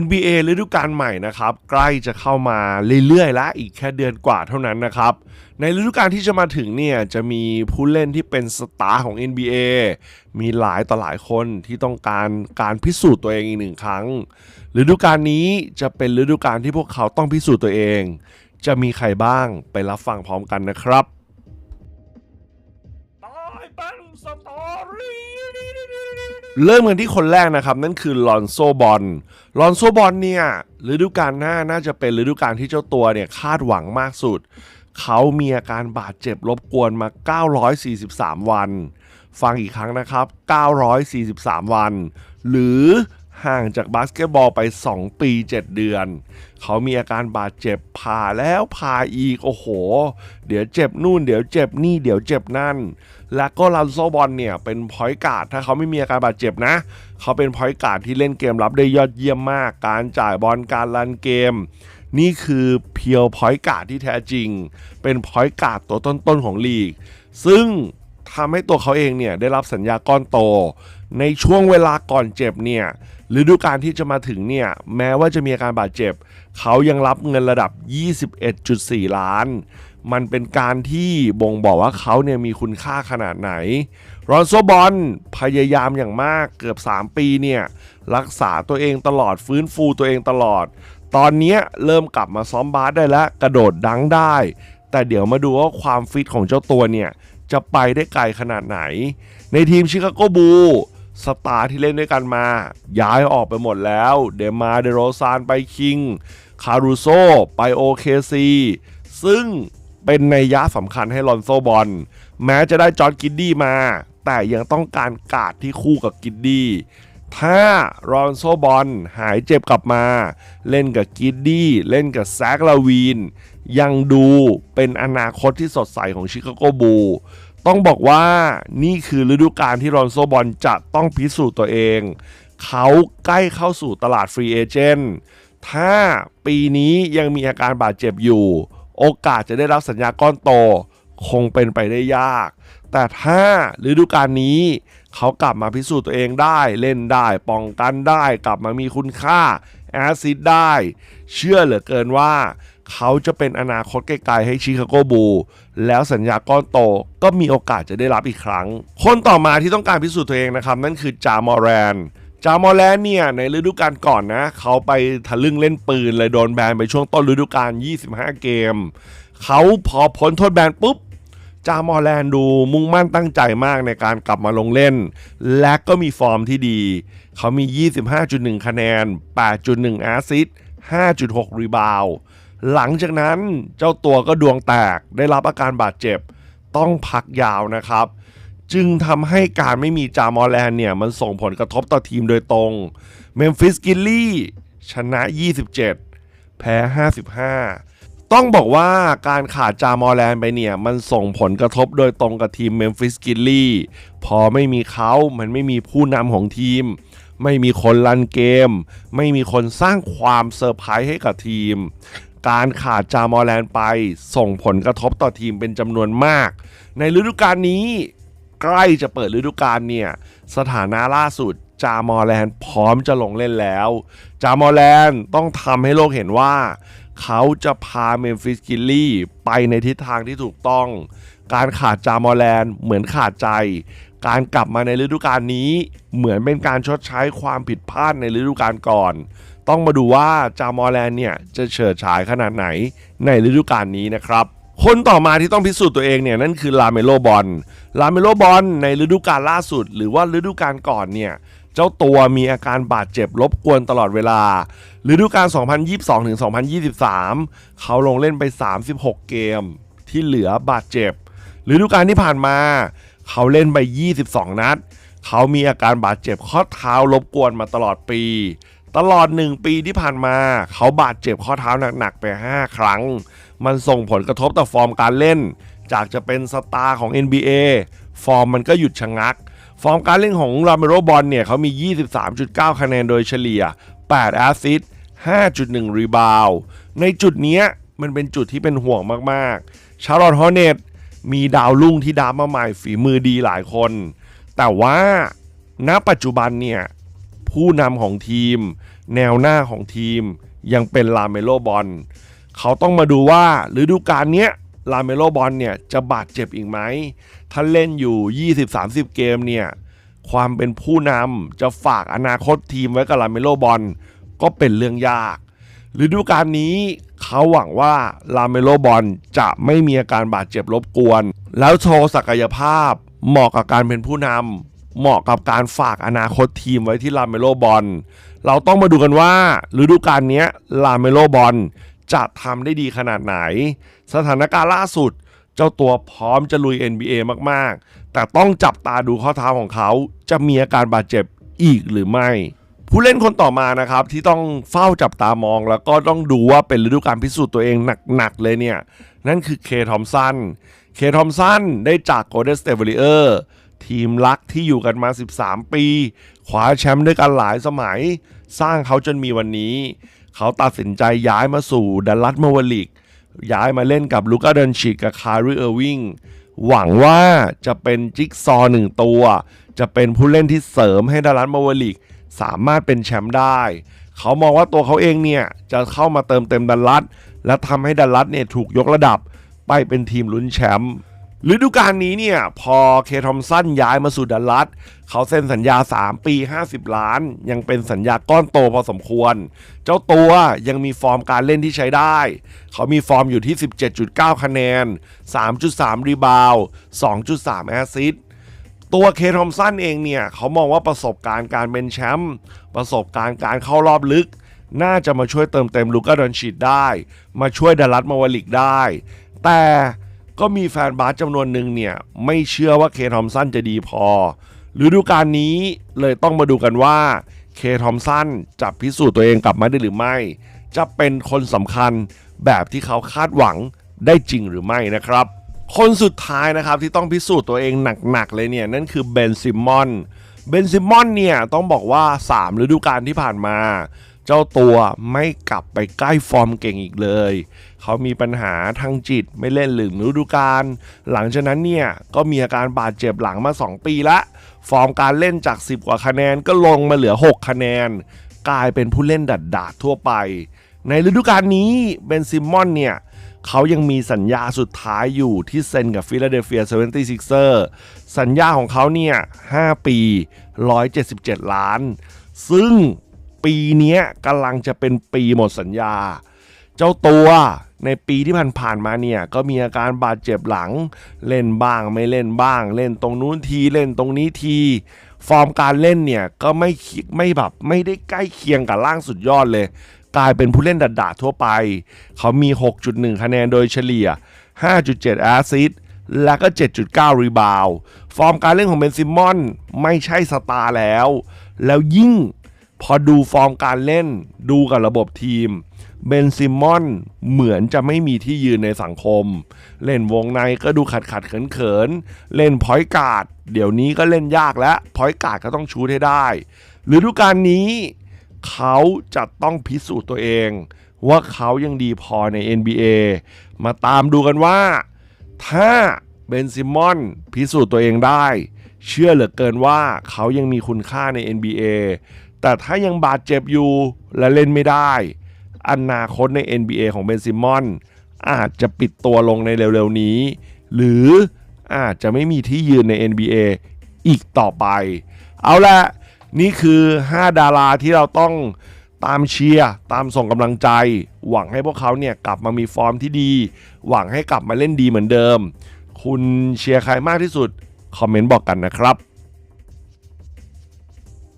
NBA ฤดูกาลใหม่นะครับ ใกล้จะเข้ามาเรื่อยๆแล้วอีกแค่เดือนกว่าเท่านั้นนะครับ ในฤดูกาลที่จะมาถึงเนี่ย จะมีผู้เล่นที่เป็นสตาร์ของ NBA มีหลายต่อหลายคนที่ต้องการการพิสูจน์ตัวเองอีกหนึ่งครั้ง ฤดูกาลนี้จะเป็นฤดูกาลที่พวกเขาต้องพิสูจน์ตัวเอง จะมีใครบ้างไปรับฟังพร้อมกันนะครับ เริ่มกันที่คนแรกนะครับ นั่นคือลอนโซบอลลอนโซบอลเนี่ยฤดูกาลหน้าน่าจะเป็นฤดูกาลที่เจ้าตัวเนี่ยคาดหวังมากสุด เขามีอาการบาดเจ็บรบกวนมา 943 วัน ฟังอีกครั้งนะครับ 943 วัน หรือห่างจากบาสเกตบอลไป 2 ปี 7 เดือน เขามีอาการบาดเจ็บผ่าแล้วผ่าอีก โอ้โห เดี๋ยวเจ็บนู่น เดี๋ยวเจ็บนี่ เดี๋ยวเจ็บนั่น และก็ลันโซบอลเนี่ยเป็นพอยการ์ดถ้าเขาไม่มีอาการบาดเจ็บนะ เขาเป็นพอยการ์ดที่เล่นเกมรับได้ยอดเยี่ยมมาก การจ่ายบอลการรันเกม นี่คือเพียวพอยการ์ดที่แท้จริง เป็นพอยการ์ดตัวต้นๆของลีก ซึ่งทำให้ตัวเขาเองเนี่ยได้รับสัญญาก้อนโต ในช่วงเวลาก่อนเจ็บเนี่ยฤดูกาลที่จะมาถึงเนี่ยแม้ว่าจะมีอาการบาดเจ็บ เขายังรับเงินระดับ 21.4 ล้าน มันเป็นการที่บ่งบอกว่าเขาเนี่ยมีคุณค่าขนาดไหน รอนโซบอลพยายามอย่างมากเกือบ 3 ปีเนี่ยรักษาตัวเองตลอดฟื้นฟูตัวเองตลอด ตอนนี้เริ่มกลับมาซ้อมบาสได้แล้ว กระโดดดังได้ แต่เดี๋ยวมาดูว่าความฟิตของเจ้าตัวเนี่ยจะไปได้ไกลขนาดไหน ในทีมชิคาโกบูสตาร์ที่เล่นด้วยกันมา ย้ายออกไปหมดแล้ว เดมาเดโรซานไปคิง คารูโซไปโอเคซีซึ่ง เป็นในยะสำคัญให้ลอนโซบอล แม้จะได้จอร์ดกิดดี้มา แต่ยังต้องการกาดที่คู่กับกิดดี้ถ้ารอนโซบอลหายเจ็บกลับมา เล่นกับกิดดี้เล่นกับแซกลาวีน ยังดูเป็นอนาคตที่สดใสของชิคาโกบูต้องบอกว่านี่คือฤดูกาลที่รอนโซบอลจะต้องพิสูจน์ตัวเอง เขาใกล้เข้าสู่ตลาดฟรีเอเจนต์ถ้าปีนี้ยังมีอาการบาดเจ็บอยู่ โอกาสจะได้รับสัญญาก้อนโต คงเป็นไปได้ยาก แต่ถ้าฤดูกาลนี้เขากลับมาพิสูจน์ตัวเองได้เล่นได้ป้องกันได้ กลับมามีคุณค่าแอซิดได้ เชื่อเหลือเกินว่า เขาจะเป็นอนาคตไกลๆให้ชิคาโกบู แล้วสัญญาก้อนโตก็มีโอกาสจะได้รับอีกครั้ง คนต่อมาที่ต้องการพิสูจน์ตัวเองนะครับ นั่นคือจามอแรน จามอแลนเนี่ยในฤดูกาลก่อนนะ เขาไปทะลึ่งเล่นปืนเลยโดนแบนไปช่วงต้นฤดูกาล 25 เกม เขาพอพ้นโทษแบนปุ๊บ จามอแลนดูมุ่งมั่นตั้งใจมากในการกลับมาลงเล่น และก็มีฟอร์มที่ดี เขามี 25.1 คะแนน 8.1 แอสซิสต์5.6 รีบาว หลังจากนั้นเจ้าตัวก็ดวงแตกได้รับอาการบาดเจ็บ ต้องพักยาวนะครับ จึงทำให้การไม่มีจามอแลนเนี่ย มันส่งผลกระทบต่อทีมโดยตรง เมมฟิสกิลลี่ชนะ 27 แพ้ 55 ต้องบอกว่าการขาดจามอแลนไปเนี่ย มันส่งผลกระทบโดยตรงกับทีมเมมฟิสกิลลี่พอไม่มีเขามันไม่มีผู้นำของทีม ไม่มีคนรันเกม ไม่มีคนสร้างความเซอร์ไพรส์ให้กับทีมการขาดจามอแลนไป ส่งผลกระทบต่อทีมเป็นจำนวนมาก ในฤดูกาลนี้ ใกล้จะเปิดฤดูกาลเนี่ย สถานะล่าสุดจามอแลนพร้อมจะลงเล่นแล้ว จามอแลนต้องทำให้โลกเห็นว่า เขาจะพาเมมฟิสกิลลี่ไปในทิศทางที่ถูกต้อง การขาดจามอแลนเหมือนขาดใจ การกลับมาในฤดูกาลนี้เหมือนเป็นการชดใช้ความผิดพลาดในฤดูกาลก่อน ต้องมาดูว่าจามอแลนเนี่ยจะเฉิดฉายขนาดไหนในฤดูกาลนี้นะครับ คนต่อมาที่ต้องพิสูจน์ตัวเองเนี่ยนั่นคือลาเมโลบอล ลาเมโลบอลในฤดูกาลล่าสุด หรือว่าฤดูกาลก่อนเนี่ยเจ้าตัวมีอาการบาดเจ็บรบกวนตลอดเวลา ฤดูกาล 2022 ถึง 2023 เขาลงเล่นไป 36 เกม ที่เหลือบาดเจ็บ ฤดูกาลที่ผ่านมา เขาเล่นไป 22 นัด เขามีอาการบาดเจ็บข้อเท้ารบกวนมาตลอดปี ตลอด 1 ปีที่ผ่านมา เขาบาดเจ็บข้อเท้าหนักๆไป 5 ครั้ง มันส่งผลกระทบต่อฟอร์มการเล่น จากจะเป็นสตาร์ของ NBA ฟอร์มมันก็หยุดชะงัก ฟอร์มการเล่นของลาเมโรบอลเนี่ยเขามี 23.9 คะแนนโดยเฉลี่ย 8 แอสซิสต์ 5.1 รีบาวในจุดเนี้ยมันเป็นจุดที่เป็นห่วงมากๆ ชาร์ลอตฮอร์เนตมีดาวรุ่งที่ดามาใหม่ฝีมือดีหลายคน แต่ว่าณปัจจุบันเนี่ยผู้นำของทีม แนวหน้าของทีมยังเป็นลาเมโลบอล เขาต้องมาดูว่าฤดูกาลเนี้ยลาเมโลบอลเนี่ยจะบาดเจ็บอีกไหม ถ้าเล่นอยู่ 20-30 เกมเนี่ย ความเป็นผู้นำจะฝากอนาคตทีมไว้กับลาเมโลบอลก็เป็นเรื่องยากฤดูกาลนี้เขาหวังว่าลาเมโลบอลจะไม่มีอาการบาดเจ็บรบกวน แล้วโชว์ศักยภาพเหมาะกับการเป็นผู้นำเหมาะกับการฝากอนาคตทีมไว้ที่ลาเมโลบอลเราต้องมาดูกันว่าฤดูกาลนี้ลาเมโลบอล จะทำได้ดีขนาดไหน สถานการณ์ล่าสุด เจ้าตัวพร้อมจะลุย NBA มากๆ แต่ต้องจับตาดูข้อเท้าของเขา จะมีอาการบาดเจ็บอีกหรือไม่ ผู้เล่นคนต่อมานะครับ ที่ต้องเฝ้าจับตามองแล้วก็ต้องดูว่าเป็นฤดูกาลพิสูจน์ตัวเองหนัก ๆ เลยเนี่ย นั่นคือเคทอมสันเคทอมสันได้จากโกลเด้นสเตเ a ริเออร์ทีมรักที่อยู่กันมา 13 ปีคว้าแชมป์ด้วยกันหลายสมัย สร้างเขาจนมีวันนี้ เขาตัดสินใจย้ายมาสู่ดัลลัสมาวลิก ย้ายมาเล่นกับลูกาเดนชิกกับคาริเออร์วิงหวังว่าจะเป็นจิ๊กซอหนึ่งตัว จะเป็นผู้เล่นที่เสริมให้ดัลลัสมาวลิก สามารถเป็นแชมป์ได้ เขามองว่าตัวเขาเองเนี่ย จะเข้ามาเติมเต็มดัลลัสและทำให้ดัลลัสเนี่ยถูกยกระดับไปเป็นทีมลุ้นแชมป์ ฤดูกาลนี้เนี่ย พอเคทอมสันย้ายมาสู่ดัลลัสเขาเซ็นสัญญา 3 ปี 50 ล้าน ยังเป็นสัญญาก้อนโตพอสมควร เจ้าตัวยังมีฟอร์มการเล่นที่ใช้ได้ เขามีฟอร์มอยู่ที่ 17.9 คะแนน 3.3 รีบาวด์2.3 แอสซิสต์ตัวเคทอมสันเองเนี่ย เขามองว่าประสบการณ์การเป็นแชมป์ประสบการณ์การเข้ารอบลึก น่าจะมาช่วยเติมเต็มลูก้าดอนชิดได้ มาช่วยดัลลัสมาวลิกได้ แต่ ก็มีแฟนบาสจำนวนหนึ่งเนี่ย ไม่เชื่อว่าเคทอมสันจะดีพอฤดูกาลนี้เลยต้องมาดูกันว่าเคทอมสันจะพิสูจน์ตัวเองกลับมาได้หรือไม่ จะเป็นคนสำคัญแบบที่เขาคาดหวังได้จริงหรือไม่นะครับ คนสุดท้ายนะครับที่ต้องพิสูจน์ตัวเองหนักๆเลยเนี่ย นั่นคือเบนซิมอนเบนซิมอนเนี่ย ต้องบอกว่า 3 ฤดูกาลที่ผ่านมา เจ้าตัวไม่กลับไปใกล้ฟอร์มเก่งอีกเลย เขามีปัญหาทางจิตไม่เล่นหลึงฤดูกาลหลังจากนั้นเนี่ยก็มีอาการบาดเจ็บหลังมา 2 ปีละ ฟอร์มการเล่นจาก 10 กว่าคะแนนก็ลงมาเหลือ 6 คะแนน กลายเป็นผู้เล่นดัดดาดๆทั่วไป ในฤดูกาลนี้เบนซิมอนเนี่ยเขายังมีสัญญาสุดท้ายอยู่ที่เซ็นกับฟิลาเดลเฟีย 76er สัญญาของเขาเนี่ย 5 ปี 177 ล้าน ซึ่งปีนี้กำลังจะเป็นปีหมดสัญญา เจ้าตัว ในปีที่ผ่านๆมาเนี่ยก็มีอาการบาดเจ็บหลัง เล่นบ้างไม่เล่นบ้าง เล่นตรงนู้นทีเล่นตรงนี้ที ฟอร์มการเล่นเนี่ยก็ไม่ไม่แบบไม่ได้ใกล้เคียงกับล่างสุดยอดเลย กลายเป็นผู้เล่นดัดดาทั่วไป เขามี 6.1 คะแนนโดยเฉลี่ย 5.7 แอสซิสต์และก็ 7.9 รีบาวฟอร์มการเล่นของเบนซิมอนไม่ใช่สตาร์แล้ว แล้วยิ่งพอดูฟอร์มการเล่นดูกับระบบทีม เบนซิมอนเหมือนจะไม่มีที่ยืนในสังคม เล่นวงในก็ดูขัดขัดเขินเขินเล่นพอยการ์ดเดี๋ยวนี้ก็เล่นยากแล้วพอยการ์ดก็ต้องชูให้ได้ฤดูกาลนี้เขาจะต้องพิสูจน์ตัวเอง ว่าเขายังดีพอใน NBA มาตามดูกันว่า ถ้าเบนซิมอนพิสูจน์ตัวเองได้ เชื่อเหลือเกินว่าเขายังมีคุณค่าใน NBA แต่ถ้ายังบาดเจ็บอยู่และเล่นไม่ได้ อนาคตใน NBA ของเบนซิมอน อาจจะปิดตัวลงในเร็วๆนี้ หรืออาจจะไม่มีที่ยืนใน NBA อีกต่อไป เอาละนี่คือ 5 ดาราที่เราต้องตามเชียร์ตามส่งกำลังใจ หวังให้พวกเขาเนี่ยกลับมามีฟอร์มที่ดี หวังให้กลับมาเล่นดีเหมือนเดิม คุณเชียร์ใครมากที่สุด คอมเมนต์บอกกันนะครับ